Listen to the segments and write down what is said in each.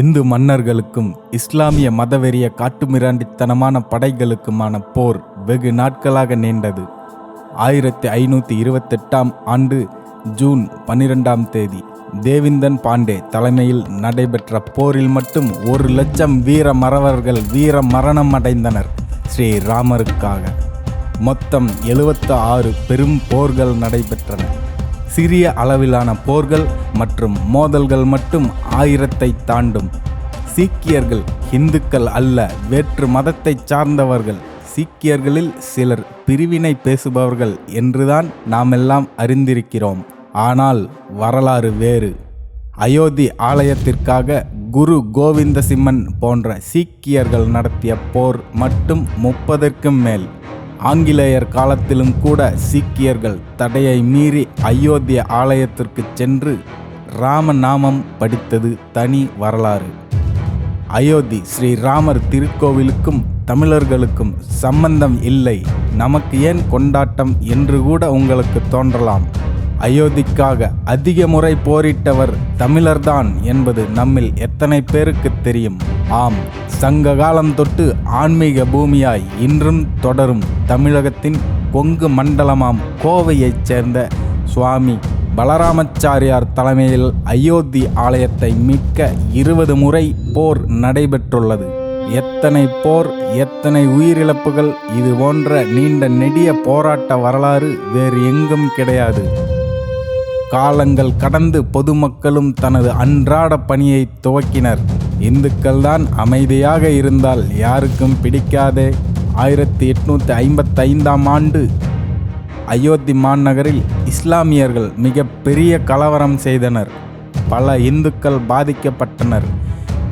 இந்து மன்னர்களுக்கும் இஸ்லாமிய மதவெறிய காட்டுமிராண்டித்தனமான படைகளுக்குமான போர் வெகு நாட்களாக நீண்டது. ஆயிரத்தி ஐநூற்றி இருபத்தெட்டாம் ஆண்டு ஜூன் பன்னிரெண்டாம் தேதி தேவிந்தன் பாண்டே தலைமையில் நடைபெற்ற போரில் மட்டும் ஒரு லட்சம் வீர மறவர்கள் வீர மரணம் அடைந்தனர் ஸ்ரீ ராமருக்காக மொத்தம் எழுபத்து ஆறு பெரும் போர்கள் நடைபெற்றன. சிறிய அளவிலான போர்கள் மற்றும் மோதல்கள் மட்டும் ஆயிரத்தை தாண்டும். சீக்கியர்கள் இந்துக்கள் அல்ல வேற்று மதத்தை சார்ந்தவர்கள். சீக்கியர்களில் சிலர் பிரிவினை பேசுபவர்கள் என்றுதான் நாமெல்லாம் அறிந்திருக்கிறோம். ஆனால் வரலாறு வேறு. அயோத்தி ஆலயத்திற்காக குரு கோவிந்த சிம்மன் போன்ற சீக்கியர்கள் நடத்திய போர் மட்டும் முப்பதற்கும் மேல். ஆங்கிலேயர் காலத்திலும் கூட சீக்கியர்கள் தடையை மீறி அயோத்திய ஆலயத்திற்கு சென்று ராமநாமம் படித்தது தனி வரலாறு. அயோத்தி ஸ்ரீ ராமர் திருக்கோவிலுக்கும் தமிழர்களுக்கும் சம்பந்தம் இல்லை. நமக்கு ஏன் கொண்டாட்டம் என்று கூட உங்களுக்கு தோன்றலாம். அயோத்திக்காக அதிக முறை போரிட்டவர் தமிழர்தான் என்பது நம்மில் எத்தனை பேருக்கு தெரியும்? ஆம் சங்க காலம் தொட்டு ஆன்மீக பூமியாய் இன்றும் தொடரும் தமிழகத்தின் கொங்கு மண்டலமாம். கோவையைச் சேர்ந்த சுவாமி பலராமச்சாரியார் தலைமையில் அயோத்தி ஆலயத்தை மீட்க இருபது முறை போர் நடைபெற்றுள்ளது. எத்தனை போர் எத்தனை உயிரிழப்புகள் இது போன்ற நீண்ட நெடிய போராட்ட வரலாறு வேறு எங்கும் கிடையாது. காலங்கள் கடந்து பொதுமக்களும் தனது அன்றாட பணியை துவக்கினர். இந்துக்கள் தான் அமைதியாக இருந்தால் யாருக்கும் பிடிக்காதே. ஆயிரத்தி எட்நூற்றி ஐம்பத்தைந்தாம் ஆண்டு அயோத்தி மாநகரில் இஸ்லாமியர்கள் மிக பெரிய கலவரம் செய்தனர். பல இந்துக்கள் பாதிக்கப்பட்டனர்.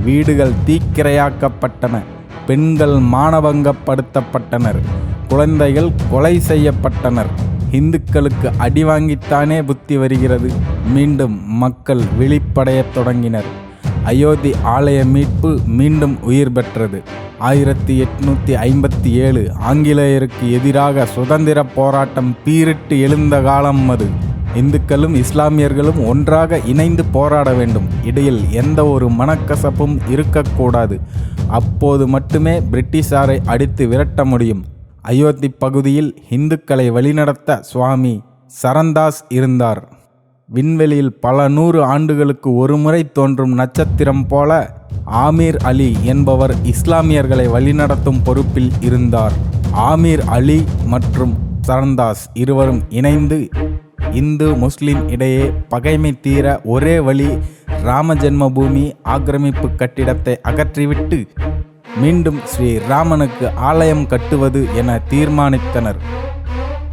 வீடுகள் தீக்கிரையாக்கப்பட்டன. பெண்கள் மானபங்கப்படுத்தப்பட்டனர். குழந்தைகள் கொலை செய்யப்பட்டனர். இந்துக்களுக்கு அடி வாங்கித்தானே புத்தி வருகிறது. மீண்டும் மக்கள் விழிப்படையத் தொடங்கினர். அயோத்தி ஆலய மீட்பு மீண்டும் உயிர் பெற்றது. ஆயிரத்தி எட்நூற்றி ஐம்பத்தி ஏழு ஆங்கிலேயருக்கு எதிராக சுதந்திர போராட்டம் பீரிட்டு எழுந்த காலம் அது. இந்துக்களும் இஸ்லாமியர்களும் ஒன்றாக இணைந்து போராட வேண்டும். இடையில் எந்த ஒரு மனக்கசப்பும் இருக்கக்கூடாது. அப்போது மட்டுமே பிரிட்டிஷாரை அடித்து விரட்ட முடியும். அயோத்தி பகுதியில் இந்துக்களை வழிநடத்த சுவாமி சரந்தாஸ் இருந்தார். விண்வெளியில் பல நூறு ஆண்டுகளுக்கு ஒருமுறை தோன்றும் நட்சத்திரம் போல ஆமீர் அலி என்பவர் இஸ்லாமியர்களை வழிநடத்தும் பொறுப்பில் இருந்தார். ஆமீர் அலி மற்றும் சரந்தாஸ் இருவரும் இணைந்து இந்து முஸ்லிம் இடையே பகைமை தீர ஒரே வழி ராம ஜென்மபூமி ஆக்கிரமிப்பு கட்டிடத்தை அகற்றிவிட்டு மீண்டும் ஸ்ரீ ராமனுக்கு ஆலயம் கட்டுவது என தீர்மானித்தனர்.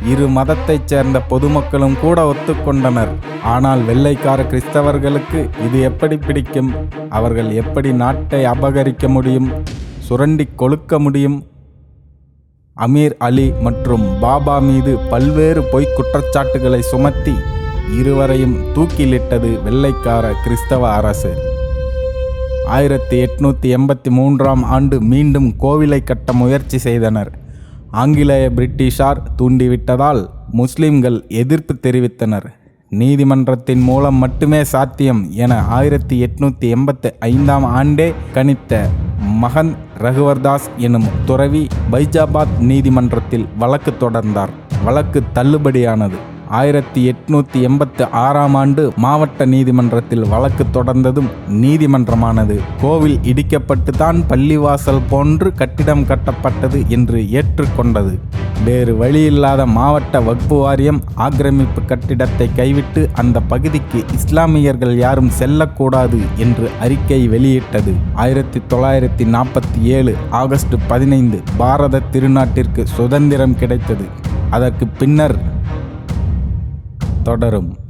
இரு மதத்தைச் சேர்ந்த பொதுமக்களும் கூட ஒத்துக்கொண்டனர். ஆனால் வெள்ளைக்கார கிறிஸ்தவர்களுக்கு இது எப்படி பிடிக்கும்? அவர்கள் எப்படி நாட்டை அபகரிக்க முடியும்? சுரண்டி கொழுக்க முடியும்? அமீர் அலி மற்றும் பாபா மீது பல்வேறு பொய்க் குற்றச்சாட்டுகளை சுமத்தி இருவரையும் தூக்கிலிட்டது வெள்ளைக்கார கிறிஸ்தவ அரசு. ஆயிரத்தி எட்நூற்றி எண்பத்தி மூன்றாம் ஆண்டு மீண்டும் கோவிலை கட்ட முயற்சி செய்தனர். ஆங்கிலேய பிரிட்டிஷார் தூண்டிவிட்டதால் முஸ்லிம்கள் எதிர்ப்பு தெரிவித்தனர். நீதிமன்றத்தின் மூலம் மட்டுமே சாத்தியம் என ஆயிரத்தி எட்நூற்றி எண்பத்தி ஐந்தாம் ஆண்டே கணித்த மகன் ரகுவர்தாஸ் எனும் துறவி பைஜாபாத் நீதிமன்றத்தில் வழக்கு தொடர்ந்தார். வழக்கு தள்ளுபடியானது. ஆயிரத்தி எட்நூற்றி எண்பத்தி ஆறாம் ஆண்டு மாவட்ட நீதிமன்றத்தில் வழக்கு தொடர்ந்ததும் நீதிமன்றமானது. கோவில் இடிக்கப்பட்டு தான் பள்ளிவாசல் போன்று கட்டிடம் கட்டப்பட்டது என்று ஏற்றுக்கொண்டது. வேறு வழியில்லாத மாவட்ட வக்பு வாரியம் ஆக்கிரமிப்பு கட்டிடத்தை கைவிட்டு அந்த பகுதிக்கு இஸ்லாமியர்கள் யாரும் செல்லக்கூடாது என்று அறிக்கை வெளியிட்டது. ஆயிரத்தி தொள்ளாயிரத்தி நாற்பத்தி ஏழு ஆகஸ்ட் பதினைந்து பாரத திருநாட்டிற்கு சுதந்திரம் கிடைத்தது. அதற்கு பின்னர் தொடரும்.